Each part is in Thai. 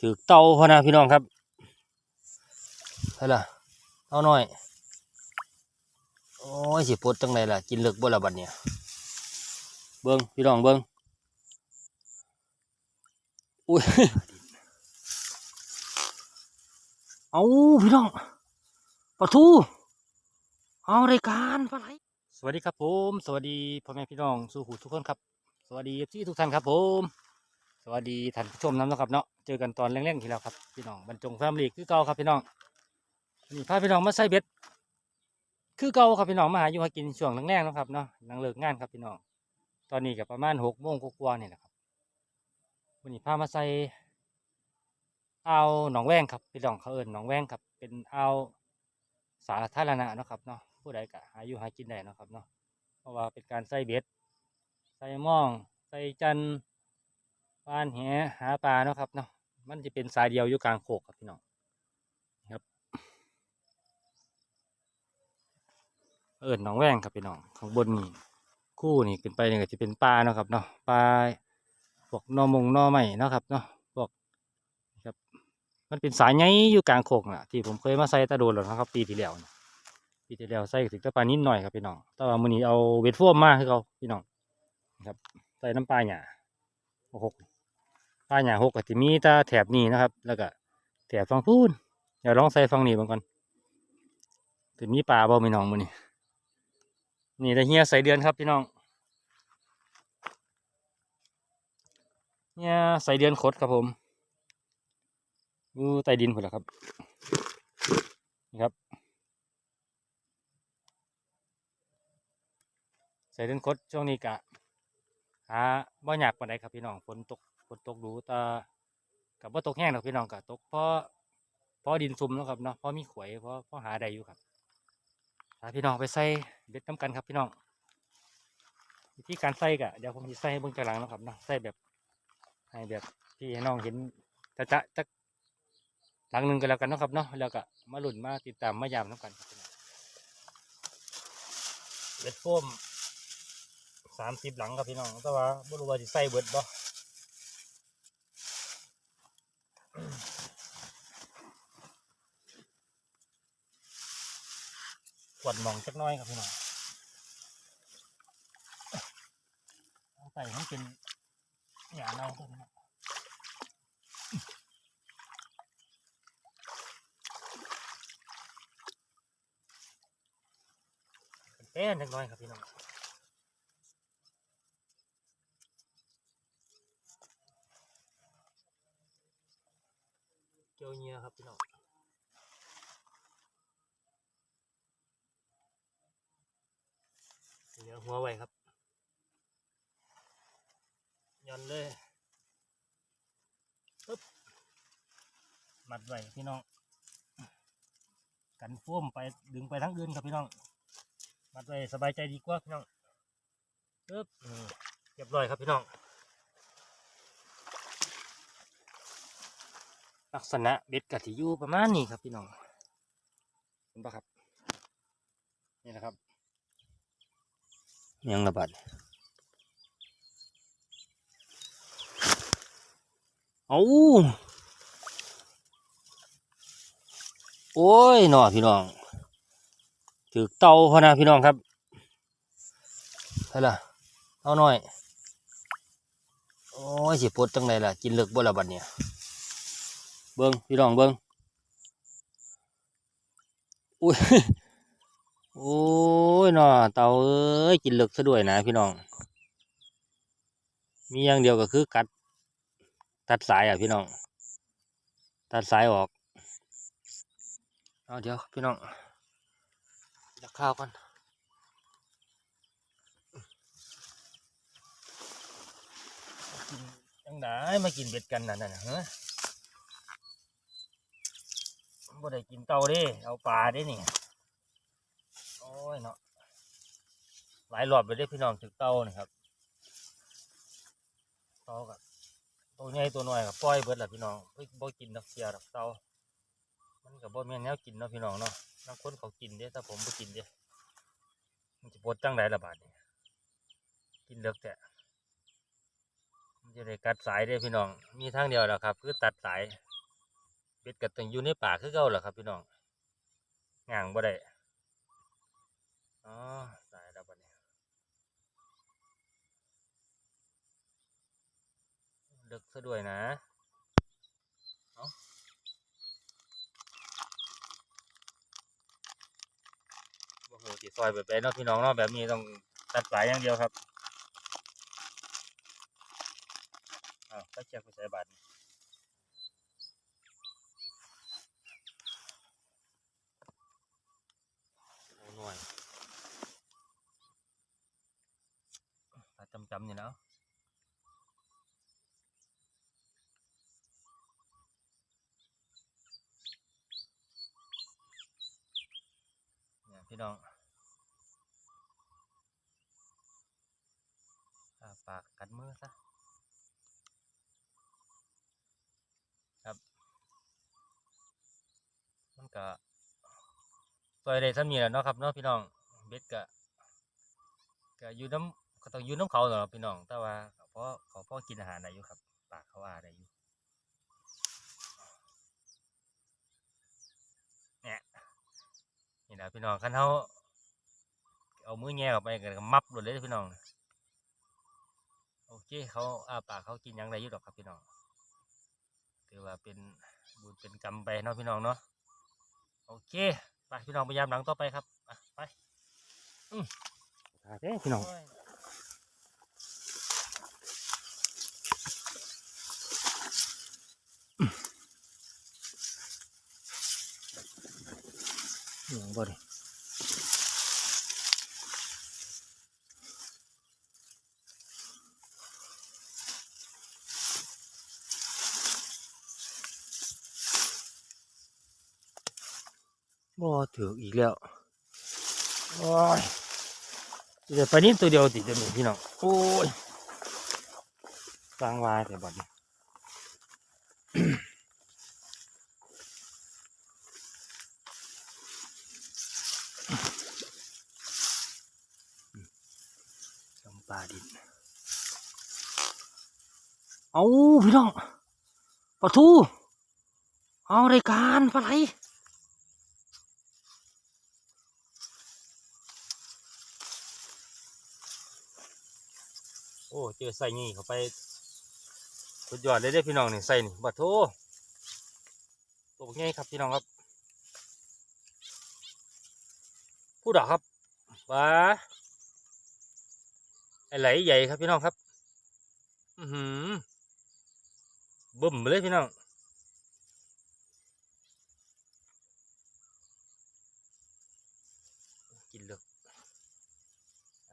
ถือเตาพอนะพี่น้องครับใช่ล่ะเตาหน้อย โอ้ยสิปวดจังไรล่ะ กินเลิกบ่ละบัดเนี่ยเบิ้งพี่น้องเบิ้งอุ้ย เอาพี่น้องปะทู เอารายการปลาไหลสวัสดีครับผม สวัสดีพ่อแม่พี่น้อง สู่หูทุกคนครับ สวัสดีที่ทุกท่านครับผม วัสดีท่านผู้ชมน้ำนะครับเนาะเจอกันตอนแรงๆทีแล้วครับพี่น้องบรรจงแฟมลีคือเก่าครับพี่น้องนี่พาพี่น้องมาใส่เบ็ด คือเก่าครับพี่น้องมาหาอยู่หากินช่วงแรงๆนะครับเนาะหลังเลิกงานครับพี่น้อง ตอนนี้ก็ประมาณหกโมงกว่าๆนี่แหละครับวันนี้พามาใส่อาหนองแวงครับพี่น้องเขาเอิ้นหนองแวงครับ เป็นเอาสาธารณะนะครับเนาะผู้ใดก็หาอยู่หากินได้นะครับเนาะเพราะว่าเป็นการใส่เบ็ดใส่หม่องใส่จัน ปานแหหาปลาเนาะครับเนาะมันจะเป็นสายเดียวอยู่กลางโขกครับพี่น้องครับ เอิญหนองแวงครับพี่น้องข้างบนนี่คู่นี่ขึ้นไปนี่ก็จะเป็นปลาเนาะครับเนาะปลาพวกนอมงนอใหม่เนาะครับเนาะพวกครับ มันเป็นสายใหญ่อยู่กลางโขกน่ะ ที่ผมเคยมาใส่ตะโดนแล้วนะครับปีที่แล้วนะปีที่แล้วใส่ถึงตะปลานิดหน่อยครับพี่น้องแต่ว่ามื้อนี้เอาเวทโฟมมากให้เขาพี่น้องครับใส่น้ำปลาหยาหก ปลาหยาหกก็จะมีตาแถบนี้นะครับ แล้วก็แถบฝั่งพูนเดี๋ยวลองใส่ฝั่งนี้บางก่อนจะมีปลาบ่พี่น้องมื้อนี้นี่ได้เฮียใส่เดือนครับพี่น้องเฮียใส่เดือนขดครับผมอยู่ใต้ดินพุ่นละครับนี่ครับ ใส่เดือนขดช่วงนี้กะหาบ่อยากปานใดครับพี่น้องฝนตก ฝนตกดูแต่กับบ่าตกแห้งหรอกพี่น้องกะตกเพราะเพราะดินซุ่มแล้วครับเนาะเพราะมีขวยเพราะเพราะหาได้อยู่ครับพาพี่น้องไปใส่เบ็ดน้ำกันครับพี่น้องวิธีการใส่กะเดี๋ยวผมจะใส่ให้เบิ่งจากหลังนะครับเนาะใส่แบบให้แบบที่ให้น้องเห็นจะจะจะหลังหนึ่งก็แล้วกันนะครับเนาะแล้วก็มาหลุ่นมาติดตามมายามน้ำกันครับพี่น้องเบ็ดโฟมสามสิบหลังครับพี่น้องแต่ว่าไม่รู้ว่าจะใส่เบิดบ่ ขวดมองจักน้อยครับพี่น้องใส่ห้มันเป็นหยาเน่าครับพี่น้องเป็นแป้นจักหน้อยครับพี่น้องเกี่ยวเหงียครับพี่น้อง หัวไว้ครับย้อนเลยปึ๊บมัดไว้พี่น้อง กันฟ่วมไปดึงไปทั้งอื่นครับพี่น้อง มัดไว้สบายใจดีกว่าพี่น้องปึ๊บเรียบร้อยครับพี่น้อง ลักษณะเบ็ดกะทิอยู่ประมาณนี้ครับพี่น้องเห็นปะครับ นี่นะครับ ยังระบาดเอาโอ้ยหนอพี่น้องถือเตาพอนะพี่น้องครับใช่ล่ะเอาหน่อย โอ้ยสิปวดจังไรล่ะ กินเลิกบ่ละบัดเนี่ย เบิ้งพี่น้องเบิ้งอุ้ย โอ้ยเนาะเต่าเอ้ยกินเลึกซะด้วยนะพี่น้อง มีอย่างเดียวก็คือกัด ตัดสายอะพี่น้อง ตัดสายออกเอาเดี๋ยวพี่น้องจะข้าวกันกินจังไดมากินเบ็ดกันนั่นน่ะฮะบ่ได้กินเต่าด้เอาปลาด้นี่ อ้ยเนาะหลายรอบไปได้พี่น้องถึงเต้านี่ครับเต้ากับตัวใหญ่ตัวน้อยกับปล่อยเบิดแหละพี่น้องเฮ้ยบ่กินนักเสียดอกเต้ามันกับบ่แม่แนวกินเนาะพี่น้องเนาะบางคนเขากินเด้ถ้าผมบ่กินเด้มันจะปวดจังไดละบาดนี่กินเลิกแต่มันจะได้กัดสายเด้พี่น้อง มีทางเดียวแหละครับ คือตัดสายเป็ดก็ต้องอยู่ในป่าคือเก่าแหละครับ พี่น้องง่างบ่ได้อ๋อตายแล้วบัดนี้ดึก ซะด้วยนะเอาบ่โหสิซอยแบบใดเนาะพี่น้องเนาะแบบนี้ต้องตัดสายอย่างเดียวครับอ้าวถ้าเชือกไปใส่บาทโอ้หน่วยตาจำจำอยู่แล้วเนี่ย พี่น้องาปากกัดมือซะครับ มันก็ซอยได้ซ้ำนี่แหละเนาะครับเนาะพี่น้องเบ็ดก็ก็อยู่น้ำก็ต้องอยู่น้ำเขาเนาะพี่น้อง แต่ว่าเพราะเขาพอกินอาหารได้อยู่ครับ ปากเขาว่าได้อยู่ นี่แหละพี่น้องคันเขาเอามือแง่ออกไปก็มับหมดเลยพี่น้องโอเคเขาอาปากเขากินยังไรอยู่ดอกครับพี่น้องถือว่าเป็นบุญเป็นกรรมไปเนาะพี่น้องเนาะโอเคไปพี่น้องพยายามหลังต่อไปครับไปอืมพี่น้อง หลวงบ่ดิบ่ถืออีกแล้ว โอ้ยเดี๋ยวไปนี่ตัวเดียวติดจะมีพี่น้อง โอ้ยสร้างวายแต่บัดนี้ จำปลาดิน เอาพี่น้องปลาทู เอารายการปลาไหลโอ้ เจอใส่นี่เข้าไปสุดยอดเลยเด้พี่น้องนี่ใส่นี่บัดโทตัวง่ายครับพี่น้องครับ ผู้ดอกครับว้า ไอไหลใหญ่ครับพี่น้องครับ อือหือบึ้มเลยพี่น้องกินเลือก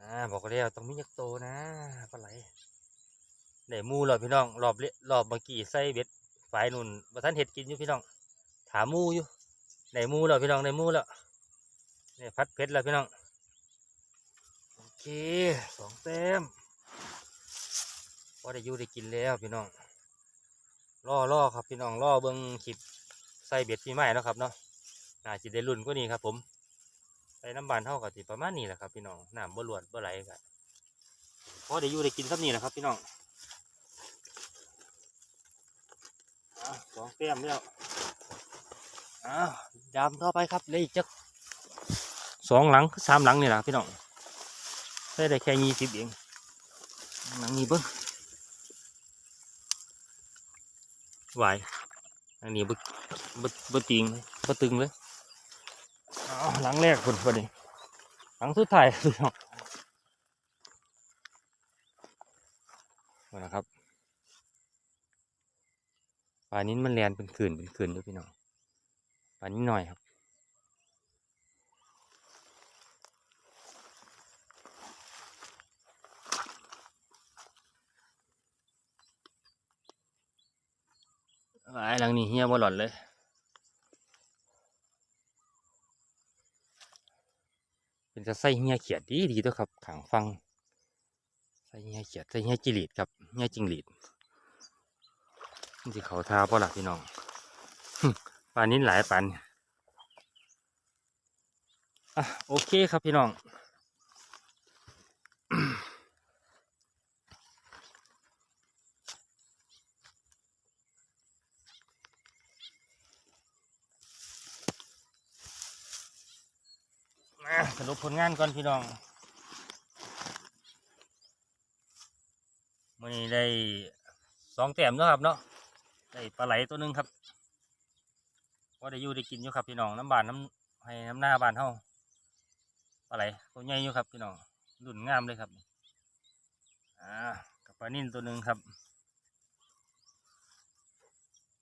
อ่าบอกแล้วต้องมียักโตนะปลาไหลได้หมูแล้วพี่น้องรอบเละรอบเมื่อกี้ใส่เบ็ดฝายนุ่นบ่ทันเห็ดกินอยู่พี่น้อง ถามมูอยู่ได้หมูแล้วพี่น้องได้หมูแล้วเนี่ยพัดเพชรแล้วพี่น้อง เคสองแต้มพอได้อยู่ได้กินแล้วพี่น้องรอรอครับพี่น้องรอเบิ้งคลิปใส่เบ็ดพี่ไม้นาะครับเนาะน่าจะได้รุ่นกว่านี้ครับ ผมใส่น้ำบานเท่ากับที่ประมาณนี้แหละครับ พี่น้องน้ำบ่หลวดบ่ไหลกันพอได้อยู่ได้กินสักนี้แหละครับ พี่น้องอสองเต้มแล้วอ้าวยามต่อไปครับเลยอีกจักสองหลังสามหลังนี่แหละพี่น้อง ได้ได้แค่ยี่สิบเองหลังนี้เบิ้งไหวอันนี้บึบึบึจริงเลยบึตึงเลยอ้าหลังแรกคนพอดีหลังสุดท้ายพี่น้องเอาละครับปลานี้มันแลนเป็นขื่นเป็นขื่นด้วยพี่น้องปลานี้หน่อยครับ ไอ้หลังนี้เฮียบ่หล่อนเลยเป็นจะใส่เฮียเขียดดีดีตัวครับขางฟังใส่เฮียเขียดใส่เฮียจิลีดครับเฮียจิงหลีดนสิเขาทาป่ะล่ะพี่น้องปลานี้หลายปันอะโอเคครับพี่น้อง รุปผลงานก่อนพี่น้องมื่อนี้ได้สองแต้มเนาะครับเนาะได้ปลาไหลตัวหนึ่งครับก็ได้อยู่ได้กินอยู่ครับพี่น้องน้ำบานน้ำให้น้ำหน้าบานเฮาปลาไหลตัวใหญ่อยู่ครับพี่น้องดุนงามเลยครับอ่ากับปลานิ่นตัวหนึ่งครับ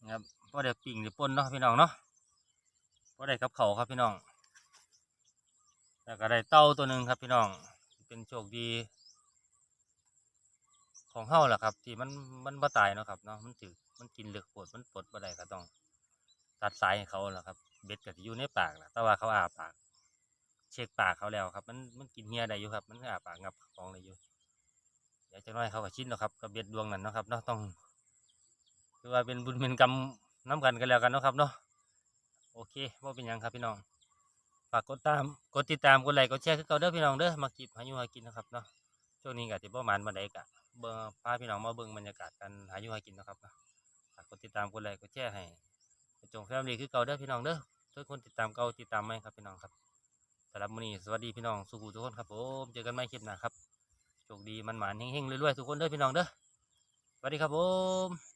นะครับก็ได้ปิ่งได้ป่นเนาะพี่น้องเนาะก็ได้กับเขาครับพี่น้อง แล้วก็ได้เต้าตัวหนึ่งครับพี่น้องเป็นโชคดี ของเฮาแหละครับ ที่มันมันบ่ตายเนาะครับเนาะมันถือมันกินเหลือกปวดมันปลดบ่ได้ก็ต้อง ตัดสายให้เขาแหละครับ เบ็ดก็สิอยู่ในปากแหละแต่ว่าเขาอาปาก เช็คปากเขาแล้วครับ มันมันกินเฮียได้อยู่ครับ มันอาปากงับของได้อยู่เดี๋ยวจะน้อยเขาก็ชินแล้วครับกับเบ็ดดวงนั้นเนาะครับเนาะต้องคือว่าเป็นบุญเป็นกรรมน้ำกันกันแล้วกันเนาะครับเนาะโอเคว่าเป็นยังครับพี่น้องากกดตามกดติดตามกดไลค์กดแชร์คือเก่าเด้อพี่น้องเด้อมากิบหาอยู่หากินนะครับเนาะช่วงนี้ก็สิบ่หมานบันไดกะเบิ่งพาพี่น้องมาเบิ่งบรรยากาศการหาอยู่หากินนะครับเนาะฝากกดติดตามกดไลค์กดแชร์ให้จงแฟมิลี่คือเก่าเด้อพี่น้องเด้อทุกคนติดตามเก่าติดตามใหมครับพี่น้องครับสำหรับมื้อนี้สวัสดีพี่น้องสุขุทุกคนครับผมเจอกันใหม่คลิปหน้าครับโชคดีมันหมานเฮงๆรวยๆทุกคนเด้อพี่น้องเด้อสวัสดีครับผม